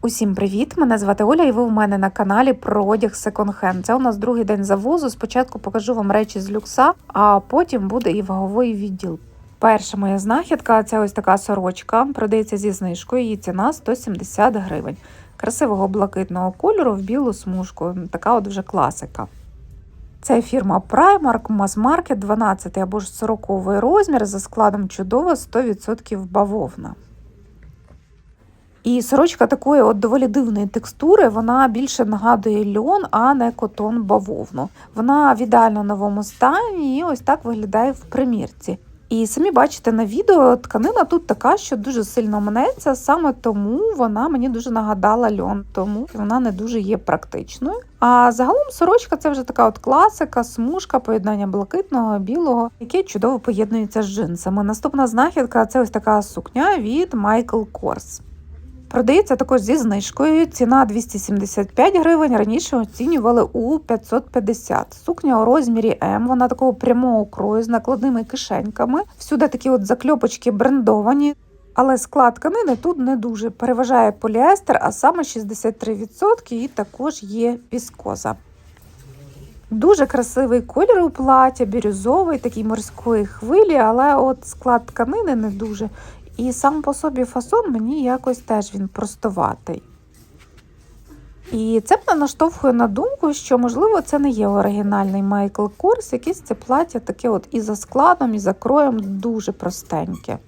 Усім привіт! Мене звати Оля, і ви у мене на каналі про одяг секонд-хенд. Це у нас другий день завозу. Спочатку покажу вам речі з люкса, а потім буде і ваговий відділ. Перша моя знахідка це ось така сорочка. Продається зі знижкою. Її ціна 170 гривень. Красивого блакитного кольору в білу смужку. Така от вже класика. Це фірма Primark Mass Market 12 або ж 40 розмір за складом чудово 100% бавовна. І сорочка такої от доволі дивної текстури, вона більше нагадує льон, а не котон бавовну. Вона в ідеально новому стані і ось так виглядає в примірці. І самі бачите на відео, тканина тут така, що дуже сильно мнеться, саме тому вона мені дуже нагадала льон, тому вона не дуже є практичною. А загалом сорочка це вже така от класика, смужка, поєднання блакитного, білого, яке чудово поєднується з джинсами. Наступна знахідка це ось така сукня від Michael Kors. Продається також зі знижкою. Ціна 275 гривень. Раніше оцінювали у 550. Сукня у розмірі М. Вона такого прямого крою з накладними кишеньками. Всюди такі от закльопочки брендовані. Але склад тканини тут не дуже переважає поліестер, а саме 63% і також є віскоза. Дуже красивий колір у плаття, бірюзовий, такий морської хвилі, але от склад тканини не дуже. І сам по собі фасон мені якось теж він простоватий. І це мене наштовхує на думку, що, можливо, це не є оригінальний Майкл Корс, якесь це плаття таке от і за складом, і за кроєм дуже простеньке.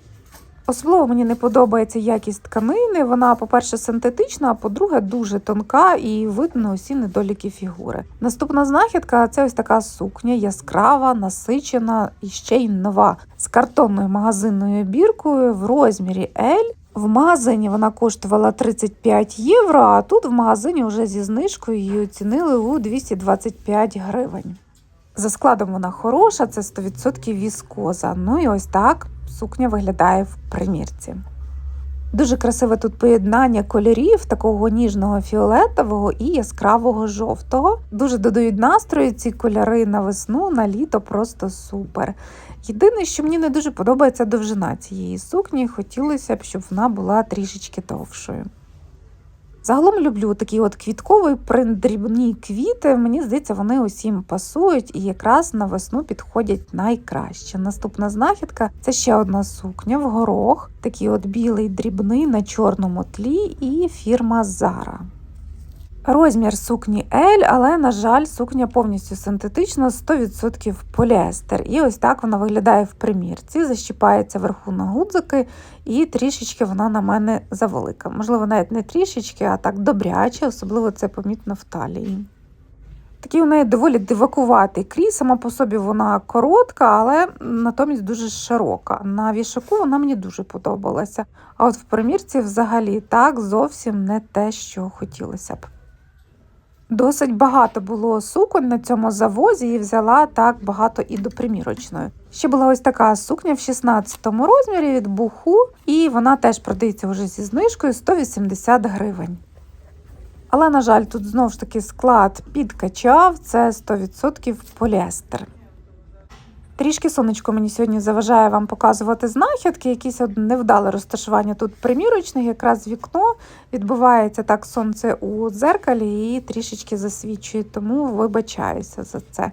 Особливо мені не подобається якість тканини. Вона, по-перше, синтетична, а по-друге, дуже тонка і видно усі недоліки фігури. Наступна знахідка це ось така сукня, яскрава, насичена і ще й нова з картонною магазинною біркою в розмірі L. В магазині вона коштувала 35 євро, а тут в магазині вже зі знижкою її оцінили у 225 гривень. За складом вона хороша, це 100% віскоза. Ну і ось так сукня виглядає в примірці. Дуже красиве тут поєднання кольорів, такого ніжного фіолетового і яскравого жовтого. Дуже додають настрою ці кольори на весну, на літо просто супер. Єдине, що мені не дуже подобається довжина цієї сукні, хотілося б, щоб вона була трішечки довшою. Загалом люблю такий от квітковий дрібні квіти. Мені здається, вони усім пасують і якраз на весну підходять найкраще. Наступна знахідка це ще одна сукня в горох, такий от білий дрібний на чорному тлі, і фірма Zara. Розмір сукні L, але, на жаль, сукня повністю синтетична, 100% поліестер. І ось так вона виглядає в примірці, защіпається вверху на гудзики, і трішечки вона на мене завелика. Можливо, навіть не трішечки, а так добряче, особливо це помітно в талії. Такий у неї доволі дивакуватий крій, сама по собі вона коротка, але натомість дуже широка. На вішаку вона мені дуже подобалася. А от в примірці взагалі так зовсім не те, що хотілося б. Досить багато було суконь на цьому завозі і взяла так багато і до примірочної. Ще була ось така сукня в 16 розмірі від буху, і вона теж продається вже зі знижкою 180 гривень. Але, на жаль, тут знову ж таки склад підкачав, це 100% поліестер. Трішки сонечко мені сьогодні заважає вам показувати знахідки, якісь невдале розташування тут примірочних, якраз вікно відбувається так сонце у дзеркалі і трішечки засвічує, тому вибачаюся за це.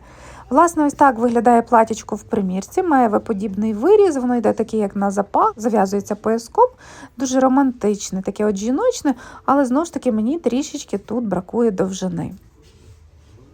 Власне, ось так виглядає платічко в примірці, має виподібний виріз, воно йде таке, як на запах, зав'язується пояском, дуже романтичне, таке от жіночне, але знову ж таки мені трішечки тут бракує довжини.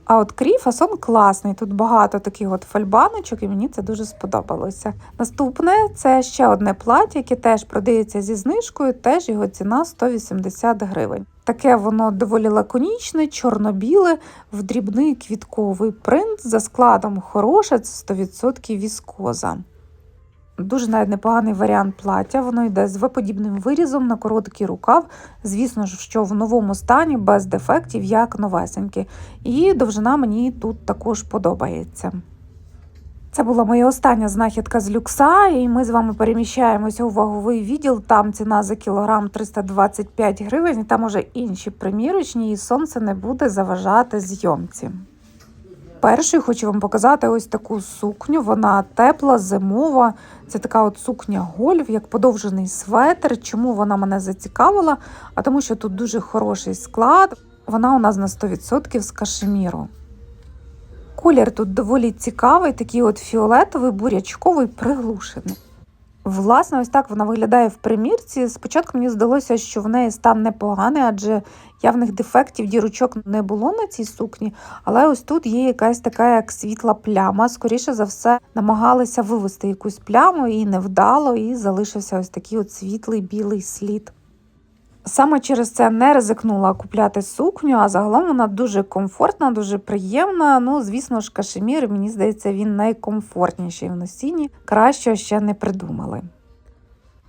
А от крій фасон класний. Тут багато таких от фальбаночок, і мені це дуже сподобалося. Наступне це ще одне плаття, яке теж продається зі знижкою, теж його ціна 180 гривень. Таке воно доволі лаконічне, чорно-біле, в дрібний квітковий принт за складом хороше, це 100% віскоза. Дуже навіть непоганий варіант плаття. Воно йде з виподібним вирізом на короткий рукав. Звісно ж, що в новому стані без дефектів, як новесеньке. І довжина мені тут також подобається. Це була моя остання знахідка з люкса, і ми з вами переміщаємося у ваговий відділ. Там ціна за кілограм 325 гривень, там уже інші примірочні, і сонце не буде заважати зйомці. Першою хочу вам показати ось таку сукню. Вона тепла, зимова. Це така от сукня гольф, як подовжений светр. Чому вона мене зацікавила? А тому, що тут дуже хороший склад. Вона у нас на 100% з кашеміру. Колір тут доволі цікавий, такий от фіолетовий, бурячковий, приглушений. Власне, ось так вона виглядає в примірці. Спочатку мені здалося, що в неї стан непоганий, адже явних дефектів дірочок не було на цій сукні. Але ось тут є якась така як світла пляма. Скоріше за все, намагалися вивести якусь пляму і невдало, і залишився ось такий от світлий білий слід. Саме через це не ризикнула купляти сукню, а загалом вона дуже комфортна, дуже приємна. Ну, звісно ж, кашемір, мені здається, він найкомфортніший в носінні. Кращого ще не придумали.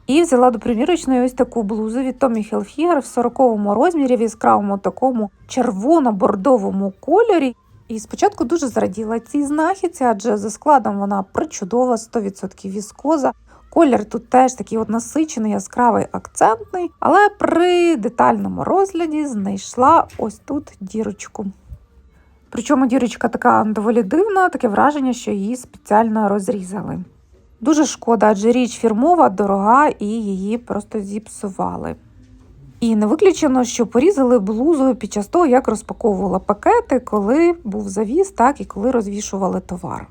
І взяла до примірочної ось таку блузу від Tommy Hilfiger в 40 розмірі, в яскравому такому червоно-бордовому кольорі. І спочатку дуже зраділа цій знахідці, адже за складом вона причудова, 100% віскоза. Колір тут теж такий от насичений, яскравий, акцентний, але при детальному розгляді знайшла ось тут дірочку. Причому дірочка така доволі дивна, таке враження, що її спеціально розрізали. Дуже шкода, адже річ фірмова, дорога і її просто зіпсували. І не виключено, що порізали блузу під час того, як розпаковувала пакети, коли був завіз, так і коли розвішували товар.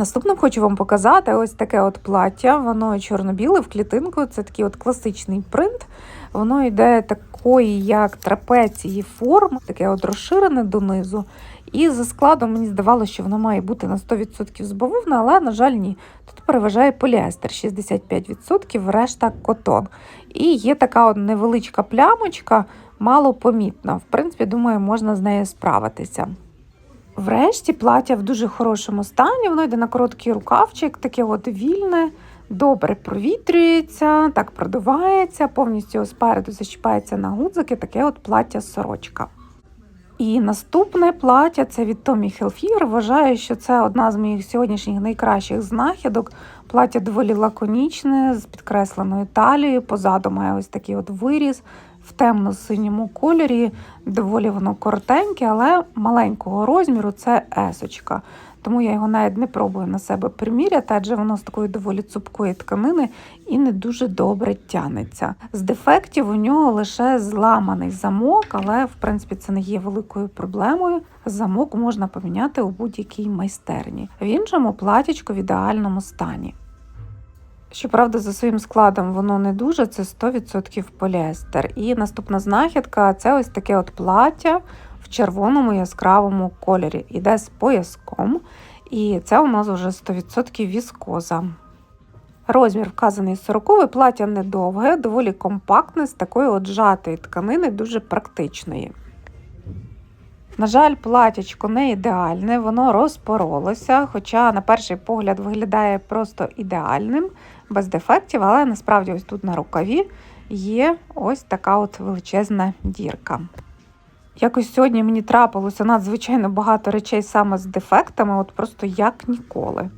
Наступним хочу вам показати ось таке от плаття. Воно чорно-біле в клітинку. Це такий от класичний принт. Воно йде такої, як трапеції форм, таке от розширене донизу. І за складом мені здавалося, що воно має бути на 100% з бавовни, але, на жаль, ні. Тут переважає поліестер 65%, решта котон. І є така от невеличка плямочка, мало помітна. В принципі, думаю, можна з нею справитися. Врешті плаття в дуже хорошому стані, воно йде на короткий рукавчик, таке от вільне, добре провітрюється, так продувається, повністю спереду защіпається на гудзики, таке от плаття сорочка. І наступне плаття це від Tommy Hilfiger. Вважаю, що це одна з моїх сьогоднішніх найкращих знахідок. Плаття доволі лаконічне, з підкресленою талією, позаду має ось такий от виріз в темно-синьому кольорі. Доволі воно коротеньке, але маленького розміру це есочка. Тому я його навіть не пробую на себе приміряти, адже воно з такої доволі цупкої тканини і не дуже добре тянеться. З дефектів у нього лише зламаний замок, але в принципі це не є великою проблемою. Замок можна поміняти у будь-якій майстерні. В іншому платічко в ідеальному стані. Щоправда, за своїм складом воно не дуже, це 100% поліестер. І наступна знахідка це ось таке от плаття в червоному яскравому кольорі. Іде з пояском, і це у нас вже 100% віскоза. Розмір вказаний 40 плаття недовге, доволі компактне, з такої от жатої тканини, дуже практичної. На жаль, платячко не ідеальне, воно розпоролося, хоча, на перший погляд, виглядає просто ідеальним, без дефектів, але насправді ось тут на рукаві є ось така от величезна дірка. Якось сьогодні мені трапилося надзвичайно багато речей саме з дефектами, от просто як ніколи.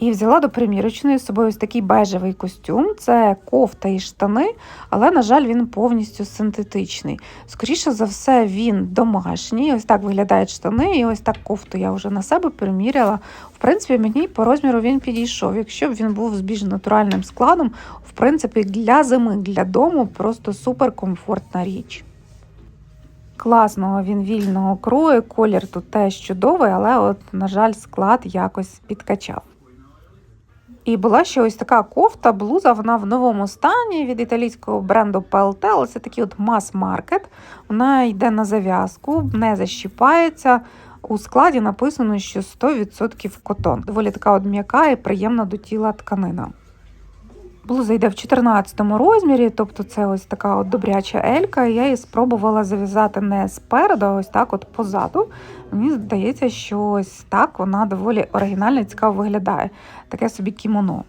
І взяла до примірочної з собою ось такий бежевий костюм. Це кофта і штани, але, на жаль, він повністю синтетичний. Скоріше за все, він домашній. Ось так виглядають штани, і ось так кофту я вже на себе приміряла. В принципі, мені по розміру він підійшов. Якщо б він був з більш натуральним складом, в принципі, для зими, для дому просто суперкомфортна річ. Класного він вільного крою, колір тут теж чудовий, але, от, на жаль, склад якось підкачав. І була ще ось така кофта, блуза, вона в новому стані від італійського бренду PLT, Це такий от мас-маркет. Вона йде на зав'язку, не защіпається. У складі написано, що 100% котон. Доволі така от м'яка і приємна до тіла тканина. Блуза йде в 14 розмірі, тобто це ось така от добряча елька. Я її спробувала зав'язати не спереду, а ось так от позаду. Мені здається, що ось так вона доволі оригінально і цікаво виглядає. Таке собі кімоно.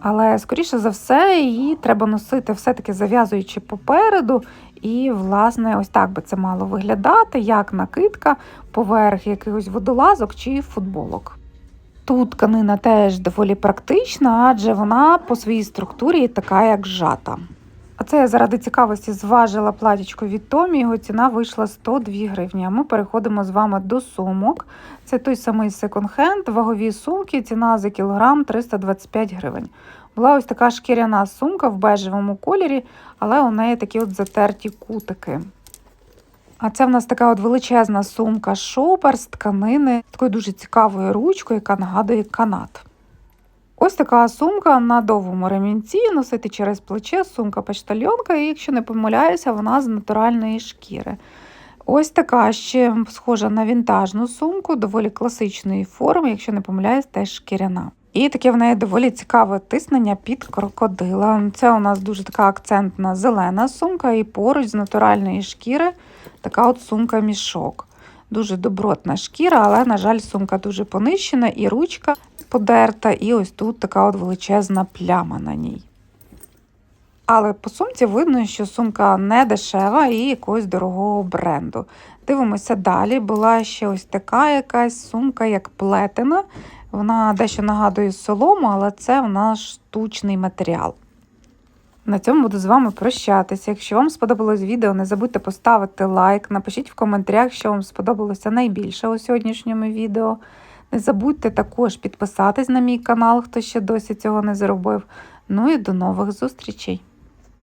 Але, скоріше за все, її треба носити все-таки зав'язуючи попереду. І, власне, ось так би це мало виглядати, як накидка поверх якихось водолазок чи футболок. Тут тканина теж доволі практична, адже вона по своїй структурі така, як жата. А це я заради цікавості зважила платічко від Томі, його ціна вийшла 102 гривні. А ми переходимо з вами до сумок. Це той самий секонд-хенд, вагові сумки, ціна за кілограм 325 гривень. Була ось така шкіряна сумка в бежевому кольорі, але у неї такі от затерті кутики. А це в нас така от величезна сумка шопер з тканини, з такою дуже цікавою ручкою, яка нагадує канат. Ось така сумка на довгому ремінці, носити через плече, сумка почтальонка, і якщо не помиляюся, вона з натуральної шкіри. Ось така ще схожа на вінтажну сумку, доволі класичної форми, якщо не помиляюсь, теж шкіряна. І таке в неї доволі цікаве тиснення під крокодила. Це у нас дуже така акцентна зелена сумка, і поруч з натуральної шкіри така от сумка-мішок. Дуже добротна шкіра, але, на жаль, сумка дуже понищена, і ручка подерта, і ось тут така от величезна пляма на ній. Але по сумці видно, що сумка не дешева і якогось дорогого бренду. Дивимося далі. Була ще ось така якась сумка, як плетена. Вона дещо нагадує солому, але це в нас штучний матеріал. На цьому буду з вами прощатися. Якщо вам сподобалось відео, не забудьте поставити лайк, напишіть в коментарях, що вам сподобалося найбільше у сьогоднішньому відео. Не забудьте також підписатись на мій канал, хто ще досі цього не зробив. Ну і до нових зустрічей!